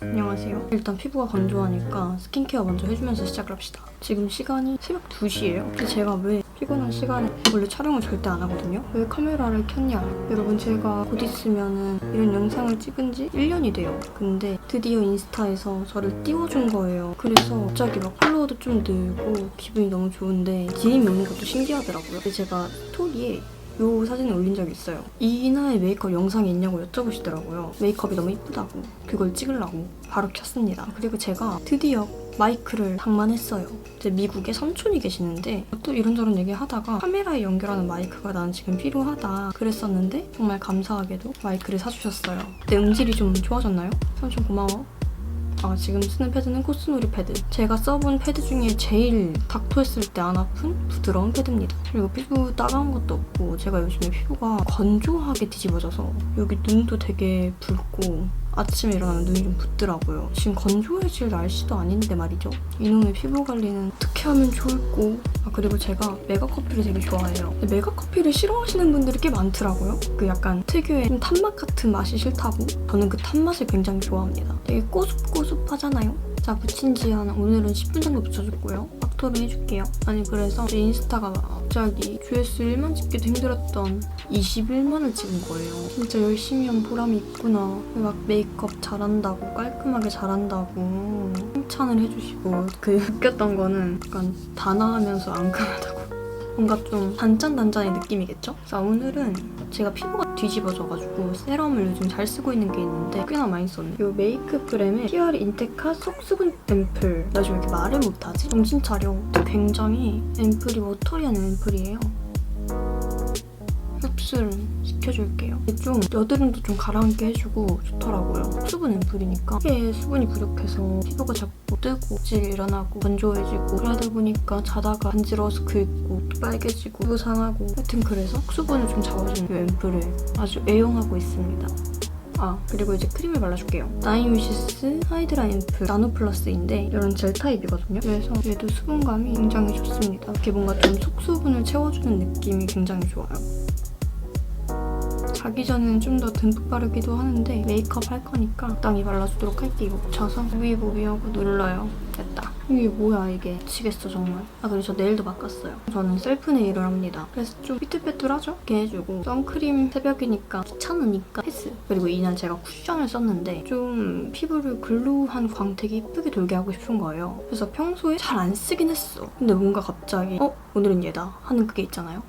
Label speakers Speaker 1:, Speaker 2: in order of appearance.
Speaker 1: 안녕하세요. 일단 피부가 건조하니까 스킨케어 먼저 해주면서 시작을 합시다. 지금 시간이 새벽 2시예요. 근데 제가 왜 피곤한 시간에 원래 촬영을 절대 안 하거든요. 왜 카메라를 켰냐? 여러분 제가 곧 있으면은 이런 영상을 찍은 지 1년이 돼요. 근데 드디어 인스타에서 저를 띄워준 거예요. 그래서 갑자기 막 팔로워도 좀 늘고 기분이 너무 좋은데 DM이 오는 것도 신기하더라고요. 근데 제가 스토리에 요 사진을 올린 적이 있어요. 이나의 메이크업 영상이 있냐고 여쭤보시더라고요. 메이크업이 너무 이쁘다고 그걸 찍으려고 바로 켰습니다. 그리고 제가 드디어 마이크를 장만했어요. 이제 미국에 삼촌이 계시는데 또 이런저런 얘기 하다가 카메라에 연결하는 마이크가 난 지금 필요하다 그랬었는데 정말 감사하게도 마이크를 사주셨어요. 내 음질이 좀 좋아졌나요? 삼촌 고마워. 아, 지금 쓰는 패드는 코스놀이 패드. 제가 써본 패드 중에 제일 닥터했을 때 안 아픈 부드러운 패드입니다. 그리고 피부 따가운 것도 없고 제가 요즘에 피부가 건조하게 뒤집어져서 여기 눈도 되게 붉고 아침에 일어나면 눈이 좀 붓더라고요. 지금 건조해질 날씨도 아닌데 말이죠. 이놈의 피부 관리는 어떻게 하면 좋을꼬? 아 그리고 제가 메가커피를 되게 좋아해요. 메가커피를 싫어하시는 분들이 꽤 많더라고요. 그 약간 특유의 좀 탄맛 같은 맛이 싫다고. 저는 그 탄맛을 굉장히 좋아합니다. 되게 꼬숩꼬숩 하잖아요. 자 붙인 지 한 오늘은 10분 정도 붙여줬고요. 빡토를 해줄게요. 아니 그래서 제 인스타가 갑자기 조회수 1만 찍기도 힘들었던 21만을 찍은 거예요. 진짜 열심히 한 보람이 있구나. 막 메이크업 잘한다고 깔끔하게 잘한다고 칭찬을 해주시고 그 웃겼던 거는 약간 단아하면서 앙큼하다고 뭔가 좀 단짠단짠의 느낌이겠죠? 자 오늘은 제가 피부가 뒤집어져가지고 세럼을 요즘 잘 쓰고 있는 게 있는데 꽤나 많이 썼네 이 메이크업 브램의 PR 인테카 속수분 앰플. 나 지금 왜 이렇게 말을 못하지? 정신 차려. 굉장히 앰플이 워터리한 앰플이에요. 흡수를 이게 좀 여드름도 좀 가라앉게 해주고 좋더라고요. 수분 앰플이니까 이게 수분이 부족해서 피부가 자꾸 뜨고 질 일어나고 건조해지고 그러다 보니까 자다가 간지러워서 긁고 또 빨개지고 피부 상하고 하여튼 그래서 수분을 좀 잡아주는 이 앰플을 아주 애용하고 있습니다. 아 그리고 이제 크림을 발라줄게요. 나인위시스 하이드라 앰플 나노 플러스인데 이런 젤 타입이거든요. 그래서 얘도 수분감이 굉장히 좋습니다. 이렇게 뭔가 좀 속수분을 채워주는 느낌이 굉장히 좋아요. 자기 전에는 좀 더 듬뿍 바르기도 하는데 메이크업 할 거니까 적당히 발라주도록 할게요. 붙여서 부비부비하고 눌러요. 됐다. 이게 뭐야 이게. 미치겠어 정말. 아 그리고 저 네일도 바꿨어요. 저는 셀프 네일을 합니다. 그래서 좀 삐뚤빼뚤하죠? 이렇게 해주고 선크림 새벽이니까 귀찮으니까 패스. 그리고 이날 제가 쿠션을 썼는데 좀 피부를 글로우한 광택이 이쁘게 돌게 하고 싶은 거예요. 그래서 평소에 잘 안 쓰긴 했어. 근데 뭔가 갑자기 어? 오늘은 얘다 하는 그게 있잖아요.